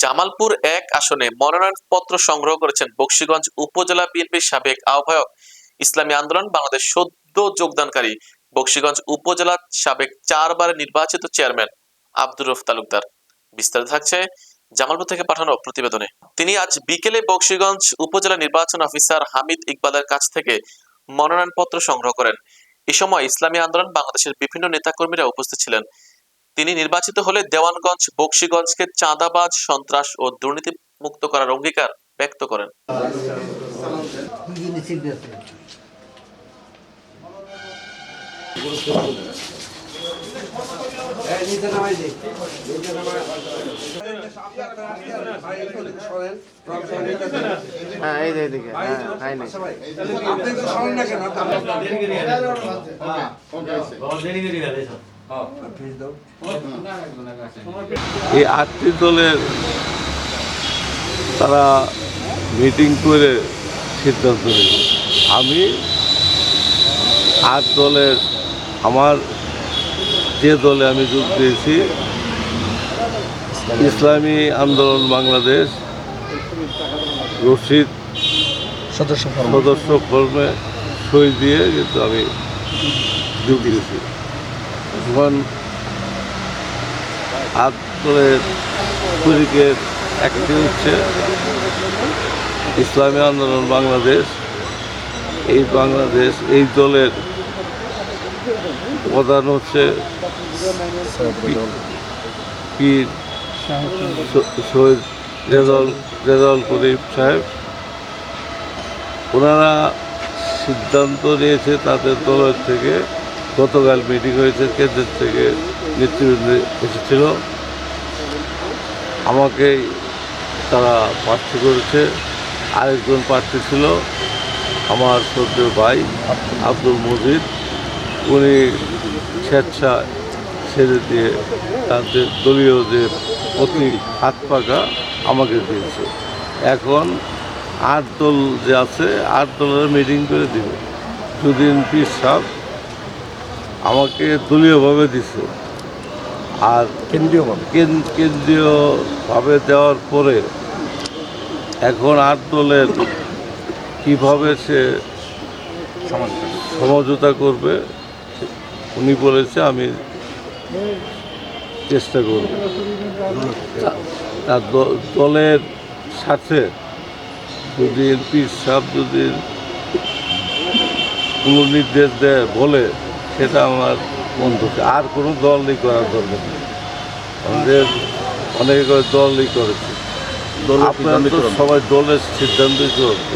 জামালপুর এক আসনে মনোনয়নপত্র সংগ্রহ করেছেন বক্সিগঞ্জ উপজেলা বিএনপির সাবেক আহ্বায়ক। ইসলামী আন্দোলন, বাংলাদেশ সদ্য যোগদানকারী বক্সিগঞ্জ উপজেলার সাবেক চারবার নির্বাচিত চেয়ারম্যান আব্দুর রফ তালুকদার। বিস্তারিত থাকছে জামালপুর থেকে পাঠানো প্রতিবেদনে। তিনি আজ বিকেলে বক্সিগঞ্জ উপজেলা নির্বাচন অফিসার হামিদ ইকবালের কাছ থেকে মনোনয়নপত্র সংগ্রহ করেন। এ সময় ইসলামী আন্দোলন, বাংলাদেশের বিভিন্ন নেতাকর্মীরা উপস্থিত ছিলেন। তিনি নির্বাচিত হলে দেওয়ানগঞ্জ বক্সিগঞ্জকে চাঁদাবাজ সন্ত্রাস ও দুর্নীতি মুক্ত করার অঙ্গীকার ব্যক্ত করেন হ্যাঁ হ্যাঁ আপনি তো শোনেন না কেন এই আটটি দলের তারা মিটিং করে সিদ্ধান্ত নিল আমি আট দলের আমার যে দলে আমি যোগ দিয়েছি ইসলামী আন্দোলন বাংলাদেশ রশিদ সদস্য সদস্য ফর্মে সই দিয়ে কিন্তু আমি যোগ দিয়েছি। এখন হাত করে একটি হচ্ছে ইসলামী আন্দোলন বাংলাদেশ এই বাংলাদেশ এই দলের প্রধান হচ্ছে পীর শহীদ রেজাউল রেজাউল করিম সাহেব ওনারা সিদ্ধান্ত নিয়েছে তাদের দলের থেকে গতকাল মিটিং হয়েছে কেন্দ্রের থেকে নেতৃবৃন্দ এসেছিল। আমাকেই তারা প্রার্থী করেছে। আরেকজন প্রার্থী ছিল আমার শ্রদ্ধেয় ভাই আব্দুল মজিদ। উনি স্বেচ্ছা ছেড়ে দিয়ে তাদের দলীয় যে প্রতীক হাত পাকা আমাকে দিয়েছে। এখন আট দল যে আছে, আট দলের মিটিং করে দিবে। দুদিন পিস সাহ আমাকে দলীয়ভাবে দিছে। আর কেন্দ্রীয় ভাবে কেন্দ্রীয়ভাবে দেওয়ার পরে এখন আর দলের কীভাবে সে সমঝোতা করবে উনি বলেছে আমি চেষ্টা করব। তার দলের সাথে যদি এমপি সাহেব যদি কোনো নির্দেশ দেয় বলে সেটা আমার বন্ধুকে। আর কোনো নেই করার দরকার নেই। আমাদের অনেকে করে দলই করেছে। আপনারা তো সবাই দলের সিদ্ধান্তই করছে